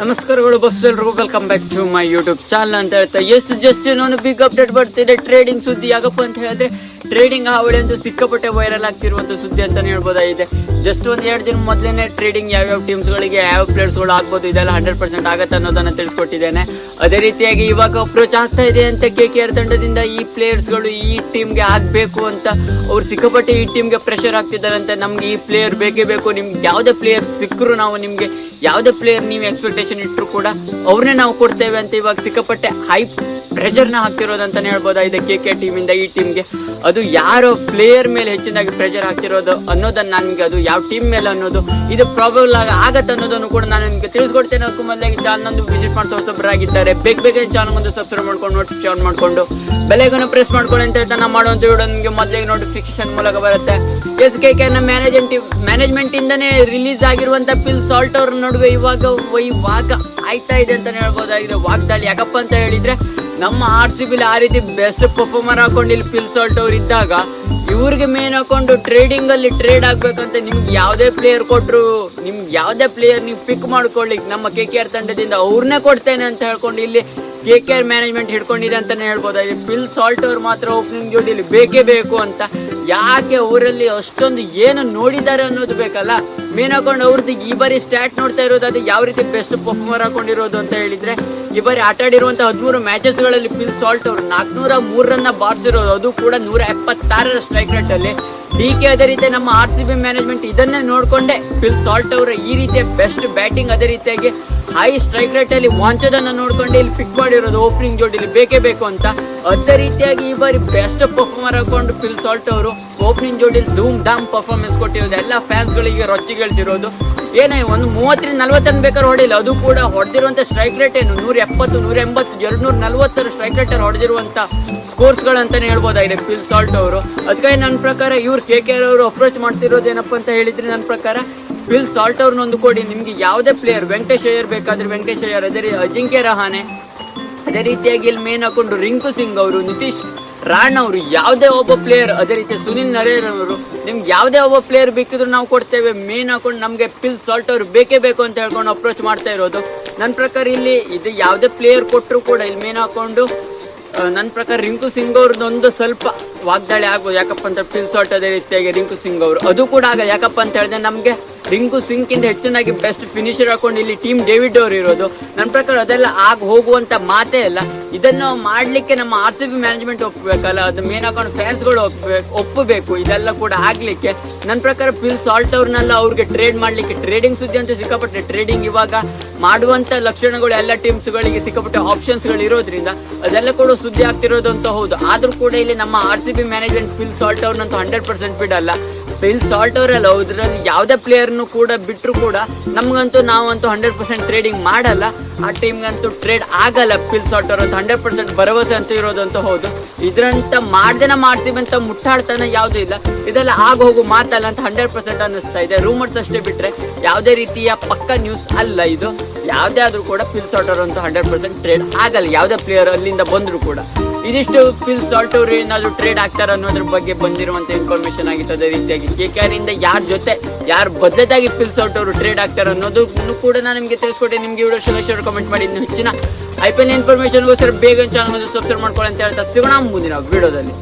ನಮಸ್ಕಾರಗಳು ಬಸ್ ಎಲ್ರಿಗೂ. Welcome back to my YouTube channel ಅಂತ ಹೇಳ್ತಾ ಎಸ್ ಜಸ್ಟ್ ಇನ್ನೊಂದು ಬಿಗ್ ಅಪ್ಡೇಟ್ ಬರ್ತಿದೆ. ಟ್ರೇಡಿಂಗ್ ಸುದ್ದಿ ಯಾಕಪ್ಪ ಅಂತ ಹೇಳಿದ್ರೆ ಟ್ರೇಡಿಂಗ್ ಹಾವಳಿ ಅಂತ ಸಿಕ್ಕಾಪಟ್ಟೆ ವೈರಲ್ ಆಗ್ತಿರುವಂತ ಸುದ್ದಿ ಅಂತಾನೆ ಹೇಳ್ಬೋದಾಗಿದೆ ಜಸ್ಟ್ ಒಂದು ಎರಡು ದಿನ ಮೊದಲೇನೆ ಟ್ರೇಡಿಂಗ್ ಯಾವ್ಯಾವ ಟೀಮ್ಸ್ಗಳಿಗೆ ಯಾವ ಪ್ಲೇಯರ್ಸ್ಗಳು ಆಗ್ಬೋದು, ಇದೆಲ್ಲ ಹಂಡ್ರೆಡ್ ಪರ್ಸೆಂಟ್ ಆಗತ್ತೆ ಅನ್ನೋದನ್ನ ತಿಳಿಸ್ಕೊಟ್ಟಿದ್ದೇನೆ. ಅದೇ ರೀತಿಯಾಗಿ ಇವಾಗ ಅಪ್ರೋಚ್ ಆಗ್ತಾ ಇದೆ ಅಂತ ಕೆ ಕೆ ಆರ್ ತಂಡದಿಂದ ಈ ಪ್ಲೇಯರ್ಸ್ಗಳು ಈ ಟೀಮ್ಗೆ ಆಗ್ಬೇಕು ಅಂತ ಅವ್ರು ಸಿಕ್ಕಾಪಟ್ಟೆ ಈ ಟೀಮ್ಗೆ ಪ್ರೆಷರ್ ಆಗ್ತಿದ್ದಾರಂತೆ ನಮ್ಗೆ ಈ ಪ್ಲೇಯರ್ ಬೇಕೇ ಬೇಕು. ನಿಮ್ಗೆ ಯಾವುದೇ ಪ್ಲೇಯರ್ ಸಿಕ್ಕರು ನಾವು ನಿಮ್ಗೆ ಯಾವುದೇ ಪ್ಲೇಯರ್ ನೀವು ಎಕ್ಸ್ಪೆಕ್ಟೇಷನ್ ಇಟ್ಟರು ಕೂಡ ಅವ್ರನ್ನೇ ನಾವು ಕೊಡ್ತೇವೆ ಅಂತ ಇವಾಗ ಸಿಕ್ಕಾಪಟ್ಟೆ ಹೈ ಪ್ರೆಷರ್ನ ಹಾಕ್ತಿರೋದಂತಾನೆ ಇದು ಕೆ ಕೆ ಟೀಮಿಂದ ಈ ಟೀಮ್ಗೆ ಅದು ಯಾರೋ ಪ್ಲೇಯರ್ ಮೇಲೆ ಹೆಚ್ಚಿನದಾಗಿ ಪ್ರೆಷರ್ ಹಾಕ್ತಿರೋದು ಅನ್ನೋದನ್ನ ನನಗೆ ಅದು ಯಾವ ಟೀಮ್ ಮೇಲೆ ಅನ್ನೋದು, ಇದು ಪ್ರಾಬ್ಲಮ್ ಆಗ ಆಗತ್ತೆ ಅನ್ನೋದನ್ನು ಕೂಡ ನಾನು ನಿಮಗೆ ತಿಳಿಸ್ಕೊಡ್ತೇನೆ. ಅದಕ್ಕೂ ಮೊದಲಾಗಿ ಚಾನಲ್ ವಿಸಿಟ್ ಮಾಡ್ತಾ ಹೊಸೊಬ್ಬರಾಗಿದ್ದಾರೆ ಬೇಗ ಬೇಗ ಚಾನಲ್ ಒಂದು ಸಬ್ಸ್ಕ್ರೈಬ್ ಮಾಡ್ಕೊಂಡು ನೋಟಿಫಿಕೇಶನ್ ಮಾಡ್ಕೊಂಡು ಬೆಲೆಗನ್ನು ಪ್ರೆಸ್ ಮಾಡ್ಕೊಳ್ಳಿ ಅಂತ ಹೇಳ್ತಾ ನಾವು ಮಾಡುವಂತ ವಿಡಿಯೋ ನಿಮಗೆ ಮೊದಲಿಗೆ ನೋಟಿಫಿಕೇಶನ್ ಮೂಲಕ ಬರುತ್ತೆ. S K K management management ಇಂದನೇ ರಿಲೀಸ್ ಆಗಿರುವಂತ ಪಿಲ್ ಸಾಲ್ಟ್ ಅವ್ರ ನಡುವೆ ಇವಾಗ ಇವಾಗ ಆಯ್ತಾ ಇದೆ ಅಂತ ಹೇಳ್ಬೋದಾಗಿದೆ. ವಾಗ್ದಾಳಿ ಯಾಕಪ್ಪ ಅಂತ ಹೇಳಿದ್ರೆ, ನಮ್ಮ ಆರ್ ಸಿ ಆ ರೀತಿ ಬೆಸ್ಟ್ ಪರ್ಫಾರ್ಮರ್ ಹಾಕೊಂಡು ಇಲ್ಲಿ ಪಿಲ್ಸಾಲ್ಟ್ ಅವ್ರು ಇದ್ದಾಗ, ಇವ್ರಿಗೆ ಮೇನ್ ಹಾಕೊಂಡು ಟ್ರೇಡಿಂಗ್ ಅಲ್ಲಿ ಟ್ರೇಡ್ ಆಗ್ಬೇಕಂತ ನಿಮ್ಗೆ ಯಾವ್ದೇ ಪ್ಲೇಯರ್ ಕೊಟ್ರು, ನಿಮ್ಗೆ ಯಾವ್ದೇ ಪ್ಲೇಯರ್ ನೀವು ಪಿಕ್ ಮಾಡ್ಕೊಳ್ಳಿ ನಮ್ಮ ಕೆ ಕೆ ಆರ್ ತಂಡದಿಂದ ಅವ್ರನ್ನೇ ಕೊಡ್ತೇನೆ ಅಂತ ಹೇಳ್ಕೊಂಡು ಇಲ್ಲಿ ಕೆ ಕೆ ಆರ್ ಮ್ಯಾನೇಜ್ಮೆಂಟ್ ಹಿಡ್ಕೊಂಡಿದೆ ಅಂತಾನೆ ಇಲ್ಲಿ ಪಿಲ್ ಸಾಲ್ಟ್ ಅವ್ರು ಮಾತ್ರ ಓಪನಿಂಗ್ ಇಲ್ಲಿ ಬೇಕೇ ಬೇಕು ಅಂತ. ಯಾಕೆ ಅವರಲ್ಲಿ ಅಷ್ಟೊಂದು ಏನು ನೋಡಿದ್ದಾರೆ ಅನ್ನೋದು ಬೇಕಲ್ಲ? ಮೇನ್ ಹಾಕೊಂಡು ಅವ್ರದ್ದು ಈ ಬಾರಿ ಸ್ಟ್ಯಾಟ್ ನೋಡ್ತಾ ಇರೋದು ಅದು ಯಾವ ರೀತಿ ಬೆಸ್ಟ್ ಪರ್ಫಾರ್ಮರ್ ಹಾಕೊಂಡಿರೋದು ಅಂತ ಹೇಳಿದ್ರೆ, ಈ ಬಾರಿ ಆಟ ಆಡಿರುವಂತಹ ಹದಿಮೂರು ಮ್ಯಾಚಸ್ಗಳಲ್ಲಿ ಪಿಲ್ ಸಾಲ್ಟ್ ಅವರು ನಾಲ್ಕುನೂರ ಮೂರನ್ನ ಬಾರಿಸಿರೋದು. ಅದು ಕೂಡ ನೂರ ಎಪ್ಪತ್ತಾರರ ಸ್ಟ್ರೈಕ್ ರೇಟ್ ಅಲ್ಲಿ. ಡಿ ಕೆ ಅದೇ ರೀತಿ ನಮ್ಮ ಆರ್ ಸಿ ಬಿ ಮ್ಯಾನೇಜ್ಮೆಂಟ್ ಇದನ್ನೇ ನೋಡ್ಕೊಂಡೆ. ಫಿಲ್ ಸಾಲ್ಟ್ ಅವರ ಈ ರೀತಿಯ ಬೆಸ್ಟ್ ಬ್ಯಾಟಿಂಗ್ ಅದೇ ರೀತಿಯಾಗಿ ಹೈ ಸ್ಟ್ರೈಕ್ ರೇಟ್ ಅಲ್ಲಿ ವಾಂಚದನ್ನ ನೋಡ್ಕೊಂಡು ಇಲ್ಲಿ ಫಿಟ್ ಮಾಡಿರೋದು ಓಪನಿಂಗ್ ಜೋಡಿಲಿ ಬೇಕೇ ಬೇಕು ಅಂತ. ಅದೇ ರೀತಿಯಾಗಿ ಈ ಬಾರಿ ಬೆಸ್ಟ್ ಪರ್ಫಾರ್ಮರ್ ಹಾಕೊಂಡು ಫಿಲ್ ಸಾಲ್ಟ್ ಅವರು ಓಪನಿಂಗ್ ಜೋಡಿಲಿ ಧೂಮ್ ಧಾಮ್ ಪರ್ಫಾರ್ಮೆನ್ಸ್ ಕೊಟ್ಟಿರೋದು. ಎಲ್ಲ ಫ್ಯಾನ್ಸ್ ಗಳಿಗೆ ರೊಚ್ಚಿಗೇಳ್ತಿರೋದು ಏನೇ, ಒಂದು ಮೂವತ್ತರಿಂದ ನಲ್ವತ್ತನ್ನು ಬೇಕಾದ್ರೆ ಹೊಡಿಲ್ಲ ಅದು ಕೂಡ ಹೊಡೆದಿರುವಂಥ ಸ್ಟ್ರೈಕ್ ರೇಟ್ ಏನು? ನೂರ ಎಪ್ಪತ್ತು ನೂರ ಎಂಬತ್ತು ಎರಡು ನೂರ ನಲ್ವತ್ತರ ಸ್ಟ್ರೈಕ್ ರೇಟ್ ಹೊಡೆದಿರುವಂತ ಸ್ಕೋರ್ಸ್ಗಳು ಅಂತಾನೆ ಹೇಳ್ಬೋದಾಗಿದೆ ಫಿಲ್ ಸಾಲ್ಟ್ ಅವರು. ಅದಕ್ಕಾಗಿ ನನ್ನ ಪ್ರಕಾರ ಇವ್ರು ಕೆ ಕೆ ಅವರು ಅಪ್ರೋಚ್ ಮಾಡ್ತಿರೋದು ಏನಪ್ಪ ಅಂತ ಹೇಳಿದ್ರೆ ನನ್ನ ಪ್ರಕಾರ ಫಿಲ್ ಸಾಲ್ಟ್ ಅವ್ರನ್ನ ಒಂದು ಕೊಡಿ. ನಿಮ್ಗೆ ಯಾವುದೇ ಪ್ಲೇಯರ್ ವೆಂಕಟೇಶ್ ಅಯ್ಯರ್ ಬೇಕಾದ್ರೆ ವೆಂಕಟೇಶ್ ಅಯ್ಯರ್, ಅದೇ ರೀತಿ ಅಜಿಂಕ್ಯ ರಹಾನೆ. ಅದೇ ರೀತಿಯಾಗಿ ಇಲ್ಲಿ ಮೇನ್ ಹಾಕೊಂಡು ರಿಂಕು ಸಿಂಗ್ ಅವರು, ನಿತೀಶ್ ರಾಣ್ ಅವರು, ಯಾವುದೇ ಒಬ್ಬ ಪ್ಲೇಯರ್ ಅದೇ ರೀತಿ ಸುನಿಲ್ ನರೇನ್ ಅವರು, ನಿಮ್ಗೆ ಯಾವುದೇ ಒಬ್ಬ ಪ್ಲೇಯರ್ ಬೇಕಿದ್ರು ನಾವು ಕೊಡ್ತೇವೆ. ಮೇನ್ ಹಾಕೊಂಡು ನಮಗೆ ಪಿಲ್ ಸಾಲ್ಟ್ ಅವರು ಬೇಕೇ ಬೇಕು ಅಂತ ಹೇಳ್ಕೊಂಡು ಅಪ್ರೋಚ್ ಮಾಡ್ತಾ ಇರೋದು. ನನ್ನ ಪ್ರಕಾರ ಇಲ್ಲಿ ಇದು ಯಾವುದೇ ಪ್ಲೇಯರ್ ಕೊಟ್ಟರು ಕೂಡ ಇಲ್ಲಿ ಮೇನ್ ಹಾಕೊಂಡು ನನ್ನ ಪ್ರಕಾರ ರಿಂಕು ಸಿಂಗ್ ಅವ್ರದ್ದೊಂದು ಸ್ವಲ್ಪ ವಾಗ್ದಾಳಿ ಆಗ್ಬೋದು. ಯಾಕಪ್ಪ ಅಂತ ಪಿಲ್ ಸಾಲ್ಟ್ ಅದೇ ರೀತಿಯಾಗಿ ರಿಂಕು ಸಿಂಗ್ ಅವರು. ಅದು ಕೂಡ ಆಗ ಯಾಕಪ್ಪ ಅಂತ ಹೇಳಿದ್ರೆ ನಮಗೆ ರಿಂಕು ಇಂದ ಹೆಚ್ಚಿನಾಗಿ ಬೆಸ್ಟ್ ಫಿನಿಶರ್ ಹಾಕೊಂಡು ಇಲ್ಲಿ ಟೀಮ್ ಡೇವಿಡ್ ಅವರು ಇರೋದು. ನನ್ನ ಪ್ರಕಾರ ಅದೆಲ್ಲ ಆಗ ಹೋಗುವಂತ ಮಾತೇ ಇಲ್ಲ ಇದನ್ನು ಮಾಡ್ಲಿಕ್ಕೆ ನಮ್ಮ ಆರ್ ಸಿ ಬಿ ಮ್ಯಾನೇಜ್ಮೆಂಟ್ ಒಪ್ಪಬೇಕಲ್ಲ ಅದು ಮೇನ್ ಹಾಕೊಂಡು ಫ್ಯಾನ್ಸ್ಗಳು ಒಪ್ಪಬೇಕು. ಇದೆಲ್ಲ ಕೂಡ ಆಗ್ಲಿಕ್ಕೆ. ನನ್ನ ಪ್ರಕಾರ ಪಿಲ್ ಸಾಲ್ಟ್ ಅವ್ರನ್ನೆಲ್ಲ ಅವ್ರಿಗೆ ಟ್ರೇಡ್ ಮಾಡ್ಲಿಕ್ಕೆ ಟ್ರೇಡಿಂಗ್ ಸುದ್ದಿ ಅಂತೂ ಸಿಕ್ಕಾಪಟ್ಟೆ ಟ್ರೇಡಿಂಗ್ ಇವಾಗ ಮಾಡುವಂತ ಲಕ್ಷಣಗಳು ಎಲ್ಲ ಟೀಮ್ಸ್ಗಳಿಗೆ ಸಿಕ್ಕಾಪಟ್ಟೆ ಆಪ್ಷನ್ಸ್ಗಳು ಇರೋದ್ರಿಂದ ಅದೆಲ್ಲ ಕೂಡ ಸುದ್ದಿ ಆಗ್ತಿರೋದು ಅಂತ ಹೌದು. ಆದ್ರೂ ಕೂಡ ಇಲ್ಲಿ ನಮ್ಮ R C B management Phil Salt ಅವ್ರನ್ನಂತೂ hundred percent ಬಿಡಲ್ಲ. ಫಿಲ್ ಸಾಲ್ಟ್ ಅವರಲ್ಲ ಅದ್ರಲ್ಲಿ ಯಾವುದೇ ಪ್ಲೇಯರ್ನು ಕೂಡ ಬಿಟ್ಟರು ಕೂಡ ನಮ್ಗಂತೂ ನಾವಂತೂ ಹಂಡ್ರೆಡ್ ಪರ್ಸೆಂಟ್ ಟ್ರೇಡಿಂಗ್ ಮಾಡಲ್ಲ. ಆ ಟೀಮ್ಗಂತೂ ಟ್ರೇಡ್ ಆಗಲ್ಲ. ಫಿಲ್ ಸಾಲ್ಟ್ ಅಂತ ಹಂಡ್ರೆಡ್ ಪರ್ಸೆಂಟ್ ಭರವಸೆ ಅಂತ ಇರೋದಂತೂ ಹೌದು. ಇದ್ರಂತ ಮಾಡ್ದೇನ ಮಾಡ್ತೀವಿ ಅಂತ ಮುಟ್ಟಾಡ್ತಾನೆ ಯಾವುದೂ ಇಲ್ಲ. ಇದೆಲ್ಲ ಆಗ ಹೋಗು ಮಾತಲ್ಲ ಅಂತ ಹಂಡ್ರೆಡ್ ಪರ್ಸೆಂಟ್ ಅನ್ನಿಸ್ತಾ ಇದೆ. ರೂಮರ್ಸ್ ಅಷ್ಟೇ ಬಿಟ್ಟರೆ ಯಾವುದೇ ರೀತಿಯ ಪಕ್ಕ ನ್ಯೂಸ್ ಅಲ್ಲ ಇದು. ಯಾವುದೇ ಆದರೂ ಕೂಡ ಫಿಲ್ ಸಾಲ್ಟ್ ಅವ್ರ ಅಂತೂ ಹಂಡ್ರೆಡ್ ಪರ್ಸೆಂಟ್ ಟ್ರೇಡ್ ಆಗಲ್ಲ. ಯಾವುದೇ ಪ್ಲೇಯರ್ ಅಲ್ಲಿಂದ ಬಂದರೂ ಕೂಡ. ಇದಿಷ್ಟು ಫಿಲ್ ಸಾಲ್ಟ್ ಅವರು ಏನಾದ್ರೂ ಟ್ರೇಡ್ ಆಗ್ತಾರ ಅನ್ನೋದ್ರ ಬಗ್ಗೆ ಬಂದಿರುವಂತ ಇನ್ಫಾರ್ಮೇಶನ್ ಆಗಿತ್ತು ಅದೇ ರೀತಿಯಾಗಿ. ಕೆ ಕೆ ಇಂದ ಯಾರ ಜೊತೆ, ಯಾರು ಬದಲಾಗಿ ಫಿಲ್ ಸಾಲ್ಟ್ ಅವರು ಟ್ರೇಡ್ ಆಗ್ತಾರ ಅನ್ನೋದು ಕೂಡ ನಾನು ನಿಮಗೆ ತಿಳಿಸ್ಕೊಟ್ಟೆ. ನಿಮ್ಗೆ ವಿಡಿಯೋ ಶೇರ್ ಕಮೆಂಟ್ ಮಾಡಿ. ಇನ್ನು ಹೆಚ್ಚಿನ ಐ ಪಿ ಎಲ್ ಇನ್ಫಾರ್ಮೇಶನ್ಗೋಸ್ಕರ ಬೇಗ ಚಾನಲ್ ಸಬ್ಸ್ಕ್ರೈಬ್ ಮಾಡ್ಕೊಳ್ಳಿ ಅಂತ ಹೇಳ್ತಾ ಸಿಗೋಣ ಮುಂದಿನ ವಿಡಿಯೋದಲ್ಲಿ.